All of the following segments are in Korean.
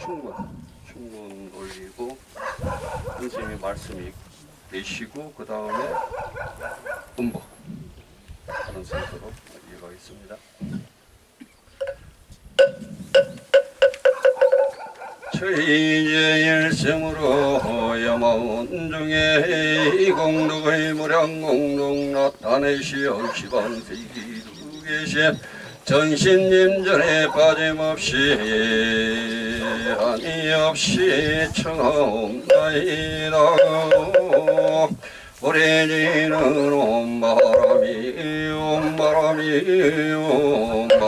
충분 충분 올리고 선생님의 말씀이 내쉬고 그 다음에 음보 하는 순서로 이어가겠습니다. 저희의 일생으로 여마운 중에 이 공덕의 무량 공덕 나타내시어 시방세기도 계신 전신님전에 빠짐없이 아니 없이 청하옵나이다 오래지는 온바람이 온바람이 온바람이.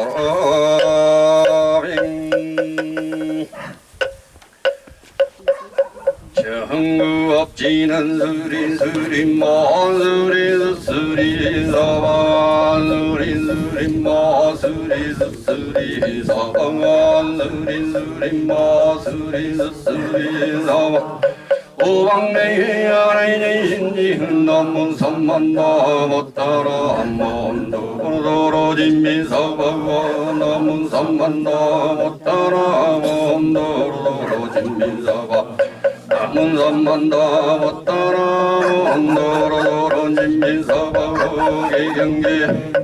정구 없지는 스린 스린 마 스린 스린 사만 스린 스린 마 스린 스린 사만 스린 스린 마 스린 스린 사만 오방내의 아래의 신지 남문 삼만 나 못 따라 한번 도로도로 진민사바가 남문 삼만 나 못 따라 한번 도로도로 진민사바 남은 산만 다못 따라 온도로도로 진민사바 개경계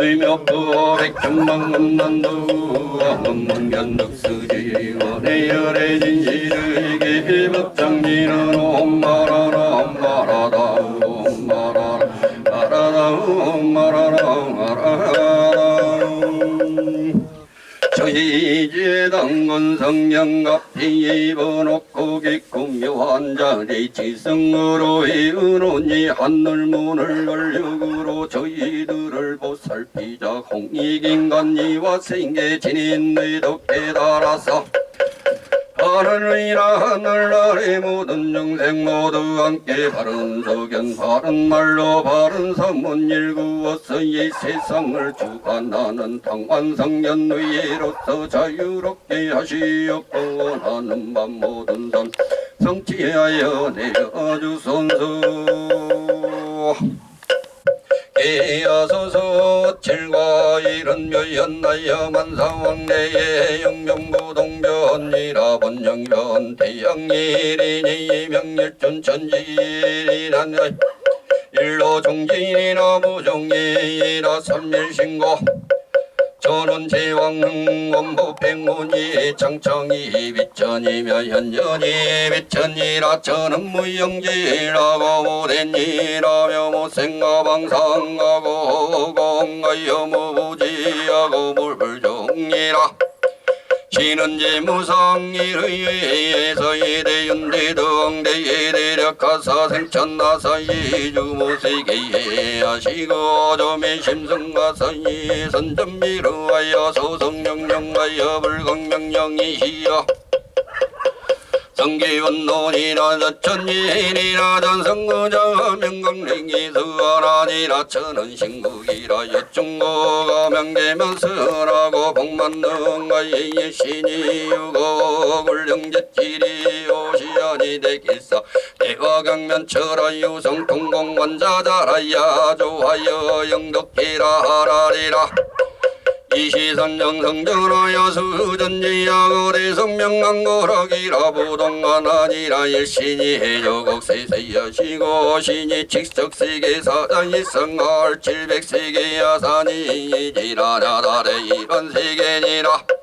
의묘도 백천만 금난도 한번 견덕스지 원의 열의 진실의 법장지는 엄마라라 엄마라다 엄마라라 마라라 엄마라라 마라라. 저희 이제 당군 성령갑 피입어놓고 기꿈묘한 자리 지성으로 이은온이 하늘문을 열력으로 저희들을 보 살피자 홍익인간이와 생계 진인의 덕에 달아서 하늘이나 하늘 아래 모든 영생 모두 함께 바른 소견 바른 말로 바른 선문 일구어서 이 세상을 주관하는 당완성년 위로서 자유롭게 하시옵고 원하는 밤 모든 선 성취하여 내려주선수 깨어서서 칠과 이런 묘연나여 만상왕내의 영명부동변이라 본영변 대양일이니 명일준 천지일이란 일로 종진이나 무종이라 삼일신고 저는 제왕 원부 백문이 장청이 비천이며 현전이 비천이라 저는 무영지라고 못했니라며 못생가방상하고 공가여 무부지하고 물불종이라 신은지 무상일의에서 이대윤대등대에 대력가사 생천나사 이주무세계에 하시고 조미 심승가사 이선전미르하여 소성명령하여 불광명령이시여. 성기원론이나 저천일이나 전성구자 명강랭이 서하나니라 천은 신국이 라 여 중고가 명계면서라고 복만능하의 예신이 유고 굴령제질이 오시아니 되겠사. 대화강면철하 유성 통공원자자라야 조하여 영덕기라 하라리라 이시선정 성전하여 수전지야거래 성명왕거락이라 부동안 아니라 일신이 해조곡세세여시고 신이 칙석세계 사장이 성할 칠백세계 야산이 지라라다래 이런 세계니라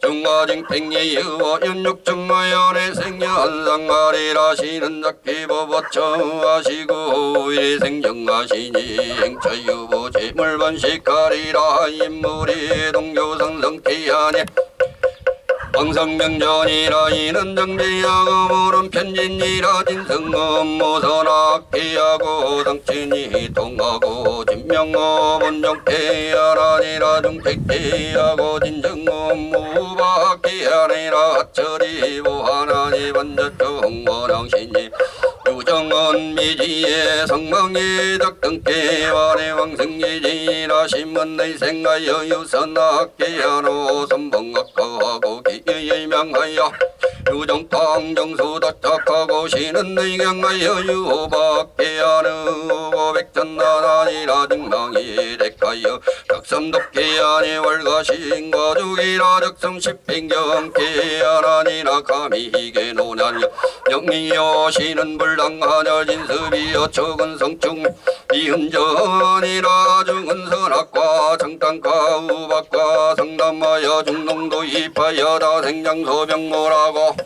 중화징팽이 유어 윤육정마연의 생년상가리라 시는 작기법어청하시고 일생정하시니 행처유보 재물반식가리라. 인물이 동교상성태하니 방성명전이라 이는 정비하고 편진이라 진성업무선악 피하고 당친이 통하고 진명업 원정태하라니라 중택태하고 진정업무박기하니라 처리 보하나니 반저정 원왕신이 미지의 성망이 덕등깨와의 왕승이지라 신문의 생하여 유선악기하노. 선봉악하고 기의 명하여 유정땅 정수 닥작하고 시는 의경하여 유호밖에 하는 백전나라니라 증망이 대가여 격섬독계 아니 월가신 거죽이라 적성 십행경계 하나니라. 감히 이게 노냐냐 영리여 시는 불당하 여 진습이여 적은 성충 이은전이라 중은 선악과 정당과 우박과 성남하여 중농도 입하여 다 생장소병모라고.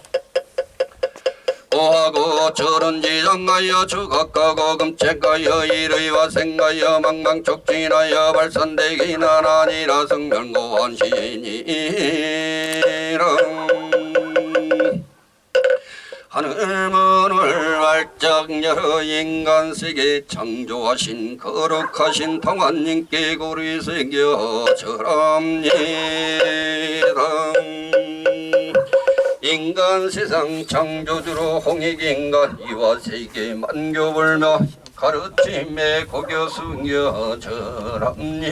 오하고 저런지정하여 주각가고 금책하여 일의와 생가여 망망촉진하여 발산되기 나나니라 성명고원시니랑 하늘문을 활짝 열어 인간세계 창조하신 거룩하신 통한님께 고리 새겨 절합니다. 인간 세상 창조주로 홍익인간 이와 세계 만교불며 가르침에 고교 숙여 절합니다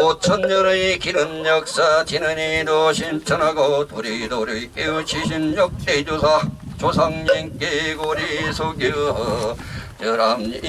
오천년의 길은 역사 지는이도 실천하고 도리도리 깨우치신 역대조사 조상님께 고리 속여 절합니다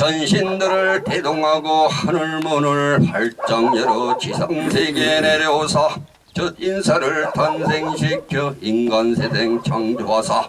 전신들을 대동하고 하늘문을 활짝 열어 지상세계에 내려오사 첫 인사를 탄생시켜 인간세생 창조하사.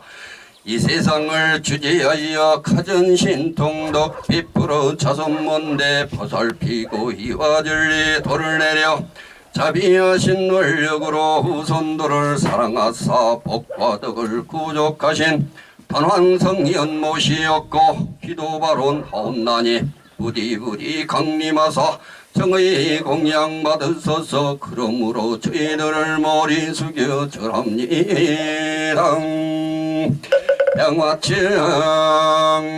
이 세상을 주제하여 가전신통덕 비풀어 자손문대 보살피고 이화진리 돌을 내려 자비하신 원력으로 후손들을 사랑하사 복과 덕을 구족하신 단환성 연못이었고 기도바론 하옵나니 부디 부디 강림하사 정의 공양 받으소서 그러므로 저희들을 머리 숙여 절합니다 양화청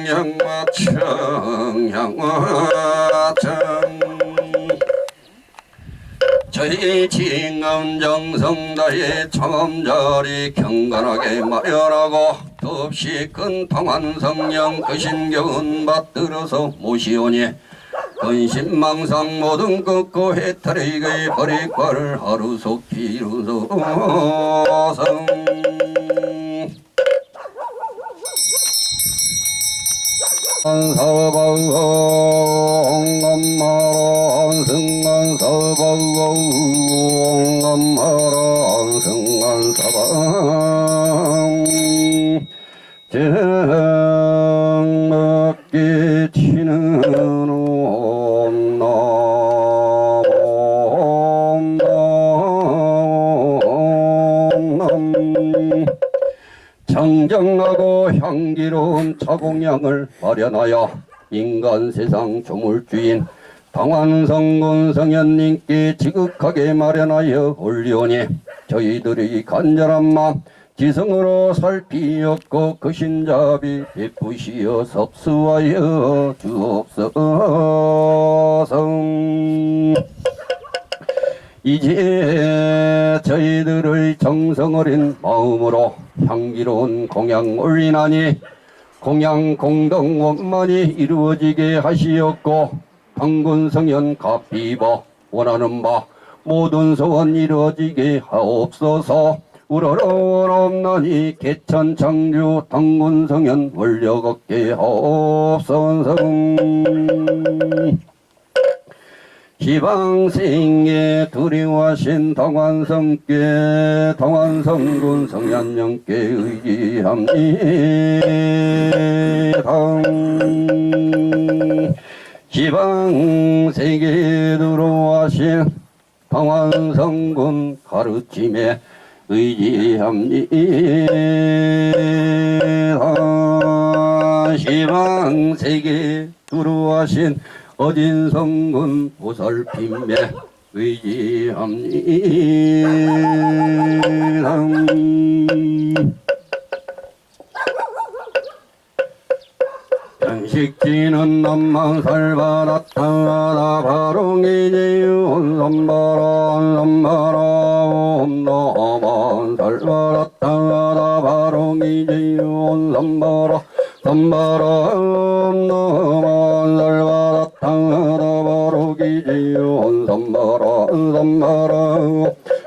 양화청 양화청 저희 징엄정성다의 청엄자리 경건하게 마련하고 덥시 큰 방한 성령 그 신경은 받들어서 모시오니 근심망상 모든 꺾고 해탈이의 버리과를 하루 속히 이루소서 성감마라 승간사바우 성감마라 승간사방 정먹기 치는 온남 청정하고 향기로운 차공양을 마련하여 인간 세상 조물주인 방환성군 성현님께 지극하게 마련하여 올리오니 저희들의 간절한 마음 지성으로 살피었고 그 신자비 베푸시어 섭수하여 주옵소서. 이제 저희들의 정성 어린 마음으로 향기로운 공양 올리나니 공양 공동 원만이 이루어지게 하시었고 당군 성현 갑비버 원하는 바 모든 소원 이루어지게 하옵소서 우러러옵나니 개천 창조 당군 성현 원력 얻게 하옵소서 희방생에 두려워하신 당완성께 당완성군 성현령께 의지합니다 희방세계 들어와신 방황성군 가르침에 의지합니다 시방세계 두루하신 어진 성군 보살핌에 의지합니다 시키는 남만살바라 탕라라 바롱이지유 혼선바라 혼선바라 혼나만살바라 탕라라 바롱이지유 혼선바라 선바라 혼나만살바라 탕라라 바로기지유 혼선바라 혼선바라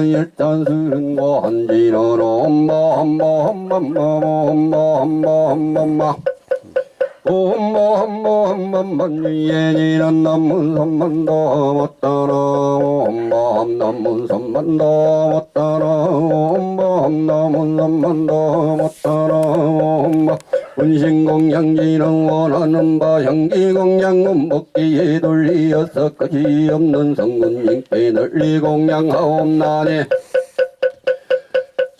일단 스른과 한지는 엄마 엄마 엄마 엄마 엄마 엄마 엄마 엄마. 엄마 엄마 엄마 엄마 예니는 남문 선만 넘었다나. 엄마 남문 선만 넘었다나. 엄마 남문 선만 넘었다나. 엄마 운신공양지는 원하는 바 향기공양은 먹기에 돌리어서 끝이 없는 성군님께 널리 공양하옵나네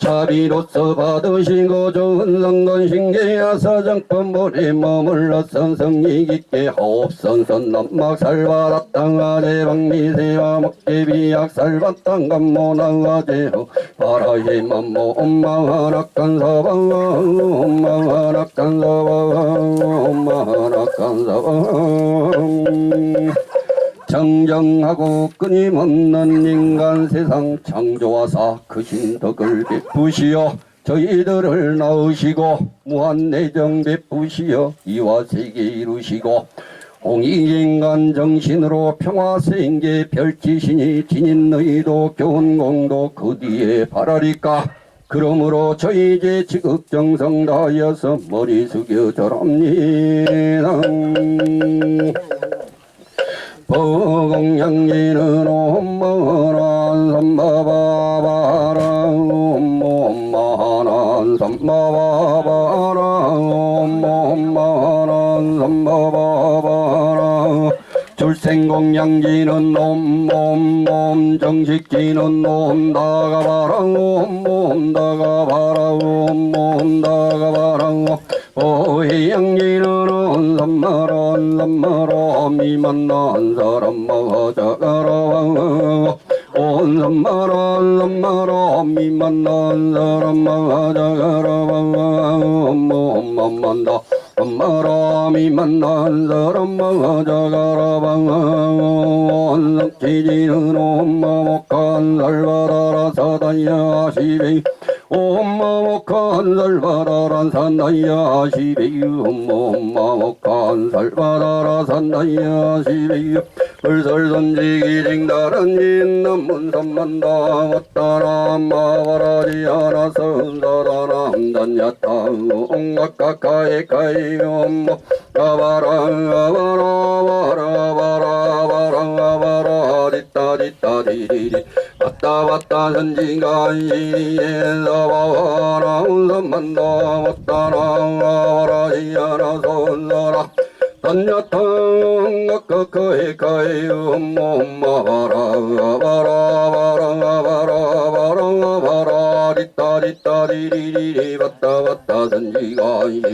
자비로서 받으신 거 좋은 성건 신계야 사정법물에 머물러 선성이 깊게 하옵선선 남막살바라 땅아래 방미세와 먹개비약 살바땅 감모나가제호 바라히만 모엄마하락간 서방 엄마하락간 서방 엄마하락간 서방 정정하고 끊임없는 인간 세상 창조하사 크신 덕을 베푸시어 저희들을 낳으시고 무한 내정 베푸시어 이와 세계 이루시고 홍익인간 정신으로 평화생계 별지신이 지닌 너희도 교훈공도 그 뒤에 바라리까? 그러므로 저희 이제 지극정성 다하여서 머리 숙여 절합니다 보공양지는 엄마란 삼바바바랑 엄마란 삼바바바랑 엄마란 삼바바바랑 출생공양지는 옴옴옴 정식지는 옴다가바랑 옴옴다가바랑 옴옴다가바랑 오해양지는 삼마란 삼마란 이 만난 사람 마자가라 온 삼마란 삼마란 이 만난 사람 마자가라 엄마만다 엄마람이 만난 사람 마자가라 방언 지지는 엄마 목한 살바라라 사다야 시베 엄마 목한 살바라란 산다야 시베 엄마 목한 살바라라 산다야 시베 불설 던지기 징다른 인남문 삼만다 왔다라. 마바라지 않아서 사라람 단야타 온갖 가까이 가이 엄마 왔다 왔다 선진가이에서와라 운선만다 왔다라 와라이야라 손너라 단야탕 가까이 가이 엄마와라 와라 와라 와라 와라 와라 리따 리따 리리리리 왔다 왔다 선지가이에서와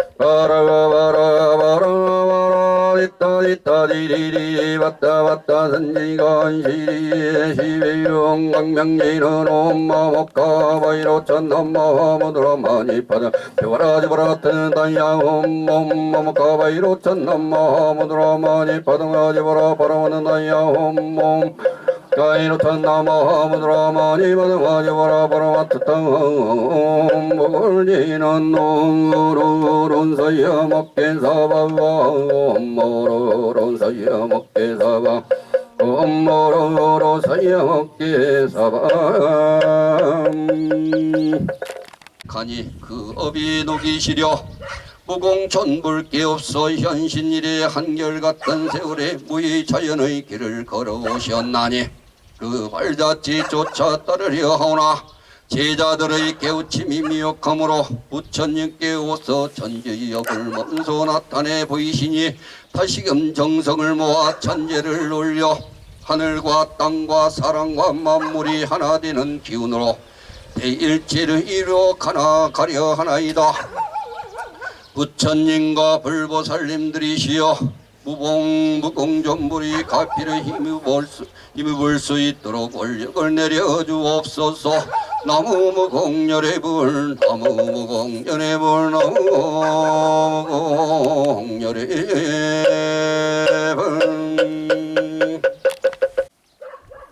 வத்த வத்த சஞ்சய் காஞ்சிரி சிவையோங் கங்கங்கிரோம் மொக்கா வைரோ சந்தம் மகாமுதுரமானி பத சிவராஜ பரத்தன் தயாவும் மொக்கா வைரோ சந்தம் மகாமுதுரமானி பதம் ராஜபரா பரவன் தயாவும் 가이로탄 나마 하무드라마니 마드마니 바라바라마트 땅 먹을지는 농으로론 사야 먹게 사바바 엄모로론 사야 먹게 사바 엄모로로 사야 먹게 사바 가니 그 업이 녹이 시려 무공천불 게 없어 현신일의 한결같은 세월에 무의 자연의 길을 걸어오셨나니 그 쫓아 따르려 하오나 제자들의 깨우침이 미혹함으로 부처님께 오서 천지의 역을 먼소 나타내 보이시니 다시금 정성을 모아 천재를 올려 하늘과 땅과 사랑과 만물이 하나 되는 기운으로 대일체를 이루어 가나 가려 하나이다. 부처님과 불보살님들이시여 무봉무공존불이 가피를 힘입을 수, 힘입을 수 있도록 권력을 내려주옵소서. 나무 무 공열의 불 나무 무 공열의 불 나무 무 공열의 불.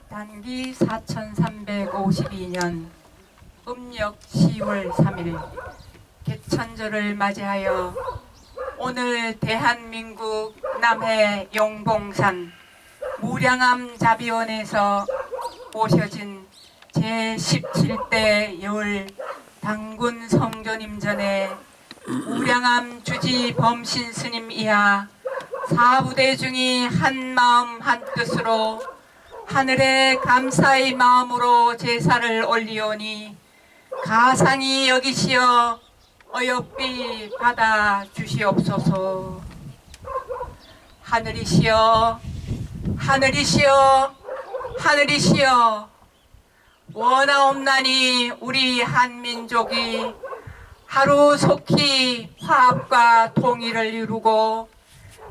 단기 4352년 음력 10월 3일 개천절을 맞이하여 오늘 대한민국 남해 용봉산 무량암 자비원에서 모셔진 제17대 여울 당군 성조님 전에 무량암 주지 범신 스님 이하 사부대 중이 한 마음 한 뜻으로 하늘에 감사의 마음으로 제사를 올리오니 가상이 여기시어 어여삐 받아 주시옵소서. 하늘이시여 하늘이시여 하늘이시여. 원하옵나니 우리 한민족이 하루 속히 화합과 통일을 이루고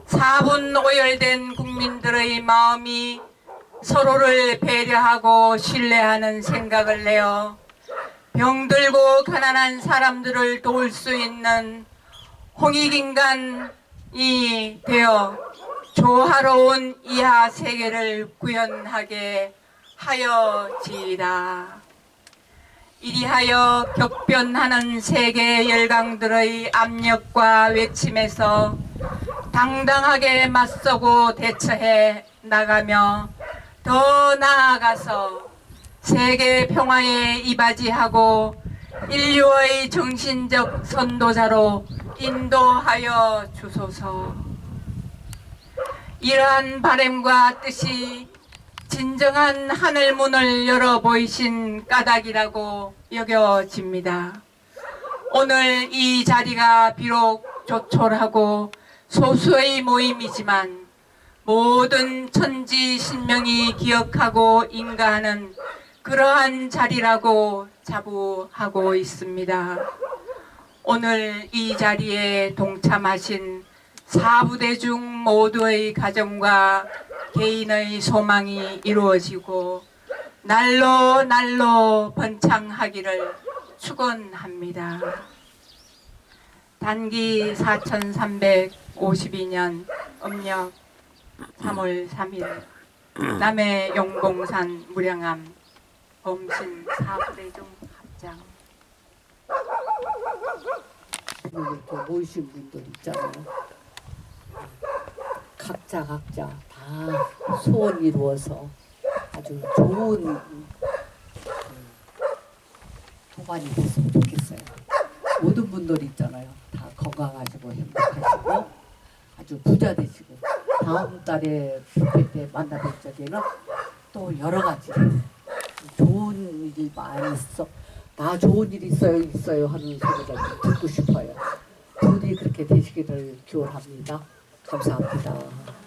사분 오열된 국민들의 마음이 서로를 배려하고 신뢰하는 생각을 내어 병들고 가난한 사람들을 도울 수 있는 홍익인간이 되어 조화로운 이하 세계를 구현하게 하여지이다. 이리하여 격변하는 세계 열강들의 압력과 외침에서 당당하게 맞서고 대처해 나가며 더 나아가서 세계 평화에 이바지하고 인류의 정신적 선도자로 인도하여 주소서. 이러한 바램과 뜻이 진정한 하늘 문을 열어 보이신 까닭이라고 여겨집니다. 오늘 이 자리가 비록 조촐하고 소수의 모임이지만 모든 천지 신명이 기억하고 인가하는 그러한 자리라고 자부하고 있습니다. 오늘 이 자리에 동참하신 사부대 중 모두의 가정과 개인의 소망이 이루어지고 날로 날로 번창하기를 축원합니다. 단기 4352년 음력 3월 3일 남해 용봉산 무량암 범신 사부대중 합장 이렇게 모이신 분들 있잖아요. 각자 각자 다 소원 이루어서 아주 좋은 음, 도반이 됐으면 좋겠어요. 모든 분들 있잖아요. 다 건강하시고 행복하시고 아주 부자 되시고 다음 달에 불교 때 만나 뵐 적에는 또 여러 가지 좋은 일이 많이 있어. 나 좋은 일 있어요 있어요 하는 소리를 좀 듣고 싶어요. 부디 그렇게 되시기를 기원합니다. 감사합니다.